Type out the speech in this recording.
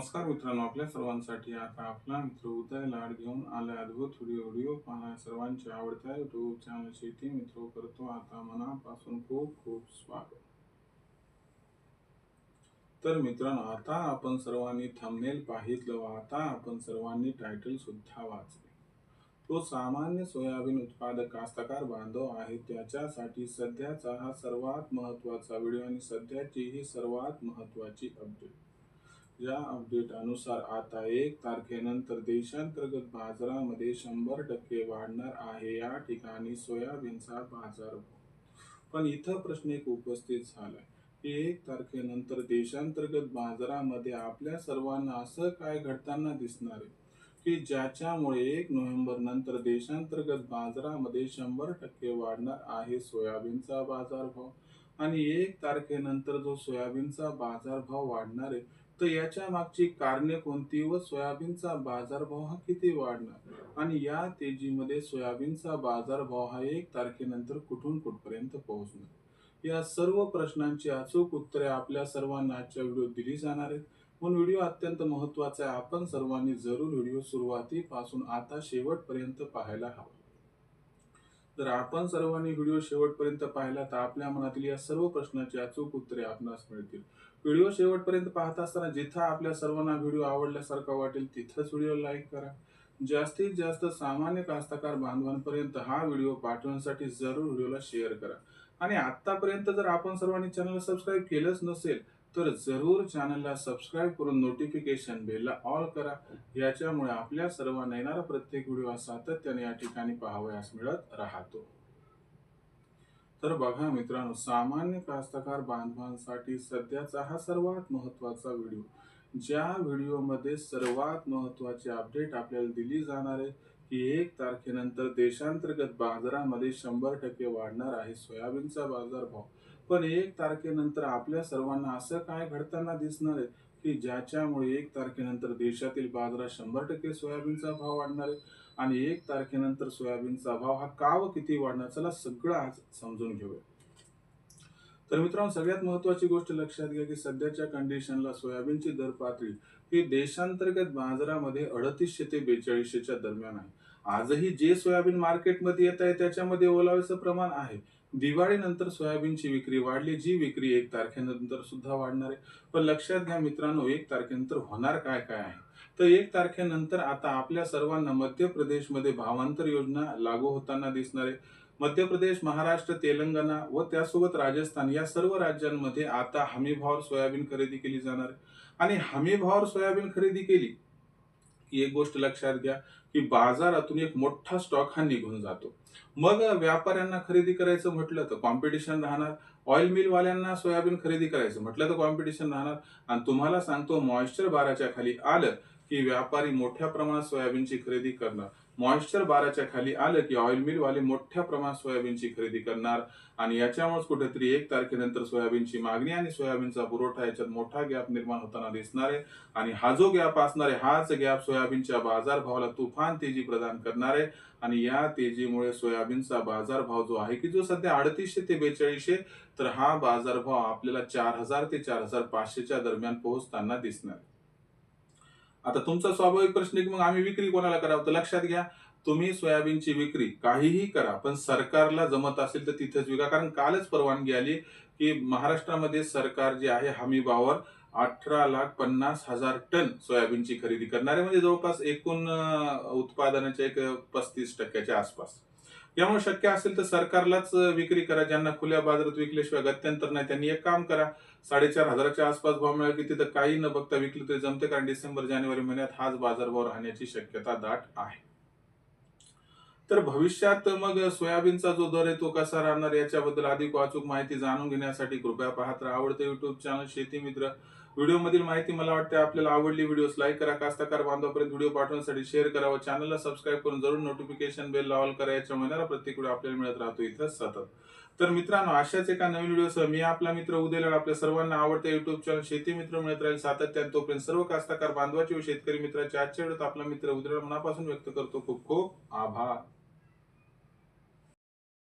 नमस्कार मित्रांनो आपल्या सर्वांसाठी आता आपला मित्र उदय लाड घेऊन आला अद्भुत व्हिडिओ व्हिडिओ पाहणाऱ्या सर्वांच्या आवडत्या युट्यूब चॅनल शेती मित्र करतो आता मनापासून खूप खूप स्वागत. तर मित्रांनो आता आपण सर्वांनी थंबनेल पाहितलं व आता आपण सर्वांनी टायटल सुद्धा वाचले. तो सामान्य सोयाबीन उत्पादक कास्तकार बांधव आहे. त्याच्यासाठी सध्याचा हा सर्वात महत्त्वाचा व्हिडिओ आणि सध्याची ही सर्वात महत्त्वाची अपडेट या अपडेट अनुसार आता एक तारखेनंतर देशांतर्गत बाजारामध्ये शंभर टक्के वाढणार आहे. या ठिकाणी सोयाबीनचा बाजार पण इथं प्रश्न एक उपस्थित झालाय की एक तारखेनंतर देशांतर्गत बाजारामध्ये आपल्या सर्वांना असं काय घडताना दिसणार आहे की ज्याच्यामुळे एक नोव्हेंबर नंतर देशांतर्गत बाजारामध्ये शंभर टक्के वाढणार आहे सोयाबीनचा बाजारभाव? आणि एक तारखेनंतर जो सोयाबीनचा बाजारभाव वाढणार आहे तर याच्या मागची कारणे कोणती व सोयाबीनचा बाजारभाव हा किती वाढणार? आणि या तेजीमध्ये सोयाबीनचा बाजारभाव हा एक तारखेनंतर कुठून कुठपर्यंत पोहोचणार? या सर्व प्रश्नांची अचूक उत्तरे आपल्या सर्वांना आजच्या व्हिडिओ दिली जाणार आहेत. म्हणून व्हिडिओ अत्यंत महत्त्वाचा आहे. आपण सर्वांनी जरूर व्हिडिओ सुरुवातीपासून आता शेवटपर्यंत पाहायला हवा. जर आपण सर्वांनी व्हिडिओ शेवटपर्यंत पाहिला तर आपल्या मनातील या सर्व प्रश्नाची अचूक उत्तरे आपणास मिळतील. व्हिडिओ शेवटपर्यंत पाहत असताना जिथं आपल्या सर्वांना व्हिडिओ आवडल्यासारखा वाटेल तिथंच व्हिडिओ लाईक करा. जास्तीत जास्त सामान्य कास्तकार बांधवांपर्यंत हा व्हिडिओ पाठवण्यासाठी जरूर व्हिडिओला शेअर करा. आणि आतापर्यंत जर आपण सर्वांनी चॅनल सबस्क्राईब केलंच नसेल तर जरूर चॅनलला सबस्क्राईब करून नोटिफिकेशन बेलला ऑल करा. याच्यामुळे आपल्या सर्वांना येणारा प्रत्येक व्हिडिओ सातत्याने या ठिकाणी पाहावयास मिळत राहतो. तर बघा मित्रांनो सामान्य कास्तकार बांधवांसाठी सध्याचा हा सर्वात महत्त्वाचा व्हिडिओ ज्या व्हिडिओमध्ये सर्वात महत्वाची अपडेट आपल्याला दिली जाणार आहे की एक तारखेनंतर देशांतर्गत बाजारामध्ये शंभर टक्के वाढणार आहे सोयाबीनचा बाजारभाव पण एक तारखेनंतर आपल्या सर्वांना असं काय घडताना दिसणार आहे की ज्याच्यामुळे एक तारखेनंतर देशातील बाजारात शंभर टक्के सोयाबीनचा भाव वाढणार आहे? आणि एक तारखेनंतर सोयाबीनचा भाव हा का व किती वाढणार? चला सगळं आज समजून घेऊया. तर मित्रांनो सगळ्यात महत्वाची गोष्ट लक्षात घ्या की सध्याच्या कंडिशनला सोयाबीनची दर पातळी ही देशांतर्गत बाजारामध्ये अडतीसशे ते बेचाळीसशेच्या दरम्यान आहे. आजही जे सोयाबीन मार्केटमध्ये येत आहे त्याच्यामध्ये ओलाव्याचं प्रमाण आहे. दिवाळीनंतर सोयाबीनची विक्री वाढली जी विक्री एक तारखेनंतर सुद्धा वाढणार आहे. पण लक्षात घ्या मित्रांनो एक तारखेनंतर होणार काय काय आहे? तर एक तारखेनंतर आता आपल्या सर्वांना मध्य प्रदेशमध्ये भावांतर योजना लागू होताना दिसणार आहे. मध्य प्रदेश महाराष्ट्र तेलंगणा व त्यासोबत राजस्थान या सर्व राज्यांमध्ये आता हमी सोयाबीन खरेदी केली जाणार आहे. आणि हमी सोयाबीन खरेदी केली की एक गोष्ट लक्षात घ्या की बाजारातून एक मोठा स्टॉक हा निघून जातो. मग व्यापाऱ्यांना खरेदी करायचं म्हटलं तर कॉम्पिटिशन राहणार. ऑइल मिल वाल्यांना सोयाबीन खरेदी करायचं म्हटलं तर कॉम्पिटिशन राहणार. आणि तुम्हाला सांगतो मॉइश्चर बाराच्या खाली आलं की व्यापारी मोठ्या प्रमाणात सोयाबीनची खरेदी करणार. मॉइश्चर बाराच्या खाली आलं की ऑइल मिल वाले मोठ्या प्रमाणात सोयाबीनची खरेदी करणार आणि याच्यामुळेच कुठेतरी एक तारखेनंतर सोयाबीनची मागणी आणि सोयाबीनचा पुरवठा याच्यात मोठा गॅप निर्माण होताना दिसणार आहे. आणि हा जो गॅप असणार आहे हाच गॅप सोयाबीनच्या बाजारभावाला तुफान तेजी प्रदान करणार आहे. आणि या तेजीमुळे सोयाबीनचा बाजारभाव जो आहे की जो सध्या अडतीसशे ते बेचाळीसशे तर हा बाजारभाव आपल्याला चार हजार ते चार हजार पाचशेच्या दरम्यान पोहोचताना दिसणार आहे. आता तुमचा स्वाभाविक प्रश्न आहे की मग आम्ही विक्री कोणाला करावं? तर लक्षात घ्या तुम्ही सोयाबीनची विक्री काहीही करा पण सरकारला जमत असेल तर तिथेच विका. कारण कालच परवानगी आली की महाराष्ट्रामध्ये सरकार जे आहे हमी भावावर अठरा लाख पन्नास हजार टन सोयाबीनची खरेदी करणारे म्हणजे जवळपास एकूण उत्पादनाच्या एक पस्तीस टक्क्याच्या आसपास. यामुळे शक्य असेल तर सरकारलाच विक्री करा. ज्यांना खुल्या बाजारात विकल्याशिवाय गत्यंतर नाही त्यांनी एक काम करा. साडेचार हजाराच्या आसपास भाव मिळाला की तिथं काही न बघता विकले तरी जमते कारण डिसेंबर जानेवारी महिन्यात हाच बाजारभाव राहण्याची शक्यता दाट आहे. तर भविष्यात मग सोयाबीनचा जो दर आहे तो कसा राहणार याच्याबद्दल अधिक वाचूक माहिती जाणून घेण्यासाठी कृपया पाहत राहा. आवडते युट्यूब चॅनल शेती मित्र व्हिडिओ मधील माहिती मला वाटते आपल्याला आवडली व्हिडिओ लाईक करा कास्ताकार बांधवापर्यंत व्हिडिओ पाठवण्यासाठी शेअर करा व चॅनलला सबस्क्राईब करून जरूर नोटिफिकेशन बेल ऑल करा याच्या महिन्याला प्रत्येक व्हिडिओ आपल्याला मिळत राहतो इथं सतत. तर मित्रांनो अशाच एका नवीन व्हिडिओसह मी आपला मित्र उद्याला आपल्या सर्वांना आवडत्या युट्यूब चॅनल शेती मित्र मिळत राहील सातत्यात तोपर्यंत सर्व कास्ताकार बांधवाचे व शेतकरी मित्राचे आजच्या व्हिडिओत आपला मित्र उद्याला मनापासून व्यक्त करतो. खूप खूप आभार.